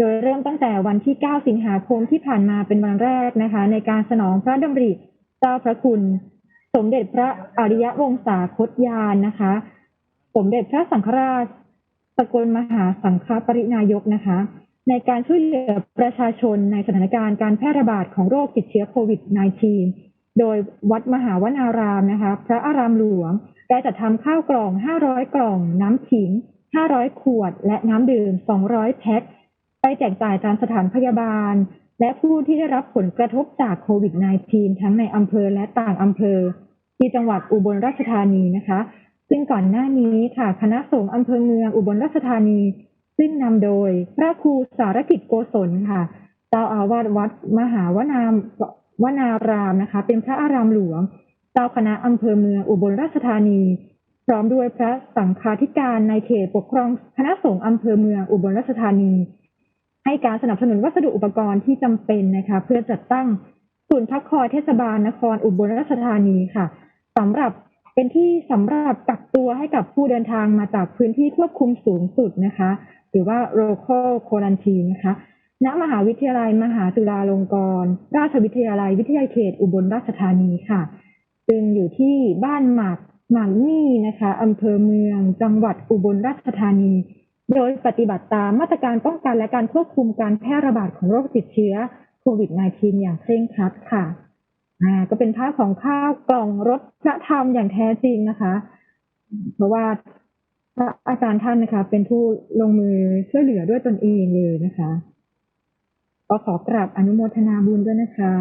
โดยเริ่มตั้งแต่วันที่ 9 สิงหาคมที่ผ่านมาเป็นวันแรกนะคะ ในการสนองพระดำริเจ้าพระคุณ สมเด็จพระอริยวงศาคตยานนะคะ สมเด็จพระสังฆราชสกลมหาสังฆปรินายกนะคะ ในการช่วยเหลือประชาชนในสถานการณ์การแพร่ระบาดของโรคติดเชื้อโควิด -19 โดยวัดมหาวนารามนะคะ พระอารามหลวงได้จัดทำข้าวกล่อง 500 กล่อง น้ำขิง 500 ขวด และน้ำดื่ม 200 แพ็ค ไปแจกจ่ายตามสถานพยาบาล และผู้ที่ได้รับผลกระทบจากโควิด -19 ทั้งในอำเภอและต่างอำเภอ ที่จังหวัดอุบลราชธานีนะคะ ซึ่งก่อนหน้านี้ค่ะคณะสงฆ์อำเภอเมืองอุบลราชธานี ซึ่งนำโดยพระครูสารกิจโกศลค่ะเจ้าอาวาสวัดมหาวนามวนารามนะคะ เป็นพระอารามหลวงเจ้าคณะอำเภอเมืองอุบลราชธานี พร้อมด้วยพระสังฆาธิการในเขตปกครองคณะสงฆ์อำเภอเมืองอุบลราชธานี ให้การสนับสนุนวัสดุอุปกรณ์ที่จำเป็นนะคะ เพื่อจัดตั้งศูนย์พักคอยเทศบาลนครอุบลราชธานีค่ะสำหรับเป็นที่สำหรับกักตัวให้กับผู้เดินทางมาจากพื้นที่ควบคุมสูงสุดนะคะ หรือว่า local quarantine นะคะณมหาวิทยาลัยมหาจุฬาลงกรณราชวิทยาลัยวิทยาเขตอุบลราชธานีค่ะ ซึ่งอยู่ที่บ้านหมากหมากนี่นะคะอำเภอเมืองจังหวัดอุบลราชธานี โดยปฏิบัติตามมาตรการป้องกันและการควบคุมการแพร่ระบาดของโรคติดเชื้อโควิด -19 อย่างเคร่งครัดค่ะอ่าก็เป็นภาพของข้าวกล่องรถพระธรรมอย่างแท้จริงนะคะ เพราะว่าพระอาจารย์ท่านนะคะ เป็นผู้ลงมือช่วยเหลือด้วยตนเองเลยนะคะก็ขอกราบอนุโมทนาบุญด้วยนะคะ